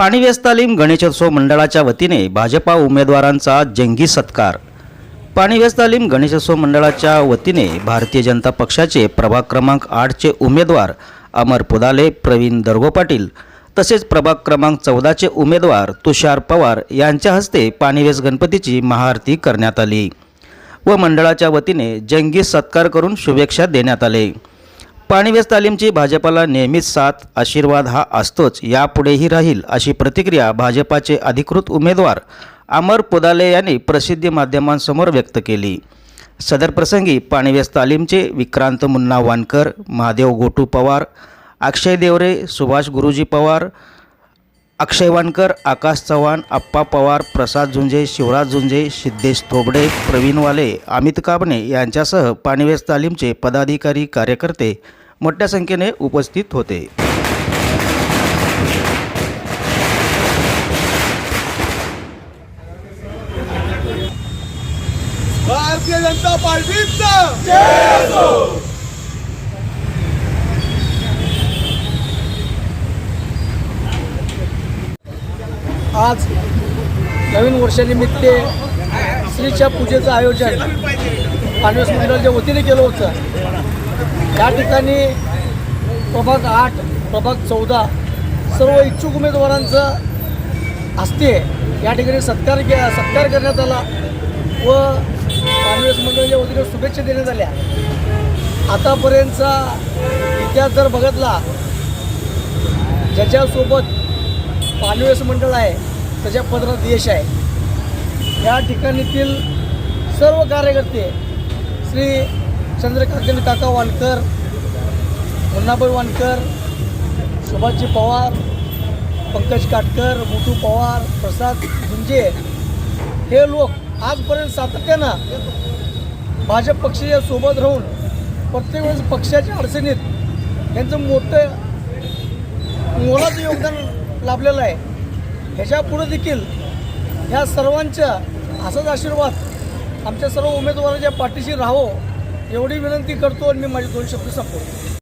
पाणीव्यस्तालीम गणेशोत्सव मंडळाच्या वतीने भाजपा उमेदवारांचा जंगी सत्कार. पाणीव्यस्तालीम गणेशोत्सव मंडळाच्या वतीने भारतीय जनता पक्षाचे प्रभाग क्रमांक आठचे उमेदवार अमर पुदाले प्रवीण दर्गो पाटील तसेच प्रभाग क्रमांक चौदाचे उमेदवार तुषार पवार यांच्या हस्ते पाणीवेस गणपतीची महाआरती करण्यात आली व मंडळाच्या वतीने जंगी सत्कार करून शुभेच्छा देण्यात आले. पाणीवेस तालीमची भाजपाला नेहमीच साथ आशीर्वाद हा असतोच यापुढेही राहील अशी प्रतिक्रिया भाजपाचे अधिकृत उमेदवार अमर पुदाले यांनी प्रसिद्धी माध्यमांसमोर व्यक्त केली. सदर प्रसंगी पाणीवेस तालीमचे विक्रांत मुन्ना वानकर महादेव गोटू पवार अक्षय देवरे सुभाष गुरुजी पवार अक्षय वानकर आकाश चव्हाण आप्पा पवार प्रसाद झुंजे शिवराज झुंजे सिद्धेश थोबडे प्रवीण वाले अमित काबणे यांच्यासह पाणीवेस तालीमचे पदाधिकारी कार्यकर्ते मोठ्या संख्येने उपस्थित होते. भारतीय जनता पार्टीचा आज नवीन वर्षानिमित्त श्रीच्या पूजेचं आयोजन पाणवस मंडळाच्या वतीने केलं होतं या ठिकाणी प्रभाग आठ प्रभाग चौदा सर्व इच्छुक उमेदवारांचं हस्ते या ठिकाणी सत्कार के सत्कार करण्यात आला व काँग्रेस मंडळाच्या वतीने शुभेच्छा देण्यात आल्या. आतापर्यंतचा इतिहास जर बघितला ज्याच्यासोबत पाणवेस मंडळ आहे त्याच्या पदरात यश आहे. या ठिकाणीतील सर्व कार्यकर्ते श्री चंद्रकांत काका वानकर मुन्नाबाई वानकर सुभाषजी पवार पंकज काटकर मुटू पवार प्रसाद गुंजे हे लोक आजपर्यंत सातत्यानं भाजप पक्षाच्या सोबत राहून प्रत्येक वेळेस पक्षाच्या अडचणीत यांचं मोठं मोलाचं योगदान लाभलेलं आहे. ह्याच्या पुढे देखील ह्या सर्वांच्या असाच आशीर्वाद आमच्या सर्व उमेदवारांच्या पाठीशी राहावं. एवढी विनंती करतो आणि मी माझे दोन शब्द संपवतो.